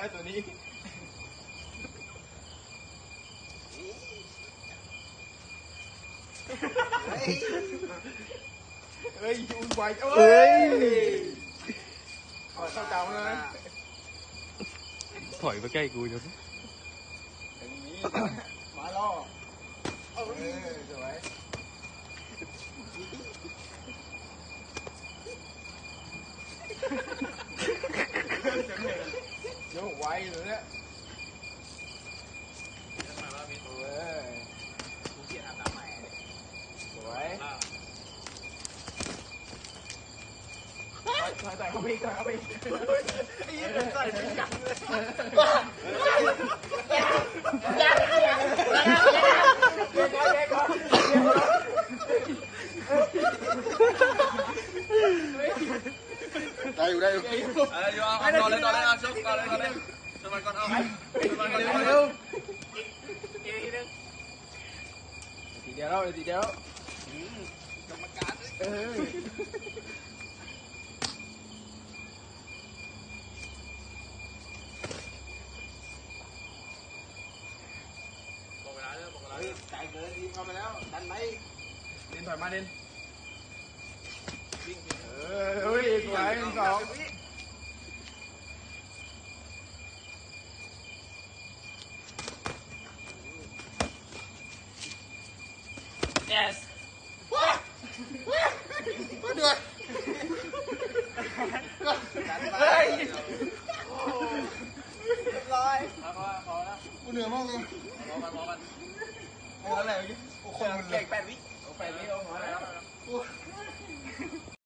แล้วตัวนี้เฮ้ยอุ่นไหวเอ้ยขอเข้าเจ้าเลยถอยมาใกล้กูจนอย่างนี้มาล่อเออสวย โยกไวเลยเนี่ยเว้ยสวยใส่ใส่เข้าไปอี กใส่เข้าไปอีกไอ้ยี่เป็นใส่ถึงกันเลยเด็กก่อนเด็กก่อนเด็กก่อนได้อยู่ได้อยู่เอออยู่เอาเอาต่อเลยต่อเลยเอาชกต่อเลยต่อเลยชกมันก่อนเอาชกมันก่อนเร็วทีเดียวแล้วทีเดียวกรรมการเออบอกเวลาเลยบอกเวลาเฮ้ยไกลเกินทีมเข้าไปแล้ว ดันไหมเดินถอยมาเดินวิ่งเออเฮ้ยสวยสอง Yes. What? What? What do I? เฮ้ยร้อยกูเหนื่อยมากเลยพอมันพอมันพอมันอะไรเมื่อกี้โอ้โหเก่งแปดวิ